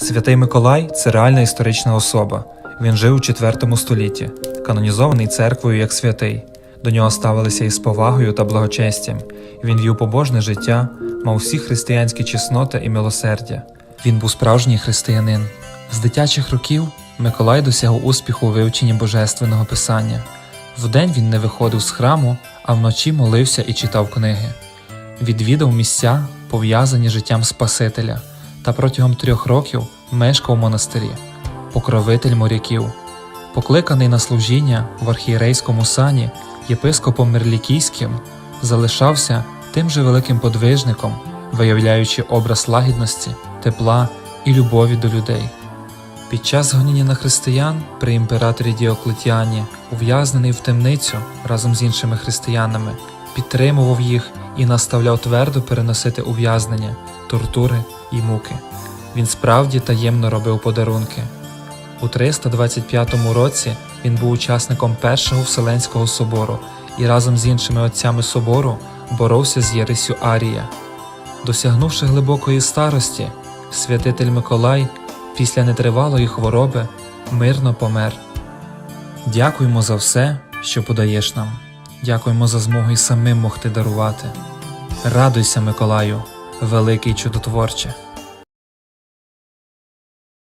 Святий Миколай це реальна історична особа. Він жив у IV столітті, канонізований церквою як святий. До нього ставилися із повагою та благочестям. Він вів побожне життя, мав всі християнські чесноти і милосердя. Він був справжній християнин. З дитячих років Миколай досягав успіху у вивченні божественного писання. Вдень він не виходив з храму, а вночі молився і читав книги. Відвідав місця, пов'язані життям Спасителя, та протягом трьох років мешкав у монастирі, покровитель моряків. Покликаний на служіння в архієрейському сані єпископом Мерлікійським, залишався тим же великим подвижником, виявляючи образ лагідності, тепла і любові до людей. Під час гоніння на християн при імператорі Діоклетіані, ув'язнений в темницю разом з іншими християнами, підтримував їх і наставляв твердо переносити ув'язнення, тортури і муки. Він справді таємно робив подарунки. У 325 році він був учасником Першого Вселенського собору і разом з іншими отцями собору боровся з Єресю Арія. Досягнувши глибокої старості, святитель Миколай після нетривалої хвороби мирно помер. Дякуємо за все, що подаєш нам. Дякуємо за змогу й самим могти дарувати. Радуйся, Миколаю, великий чудотворче.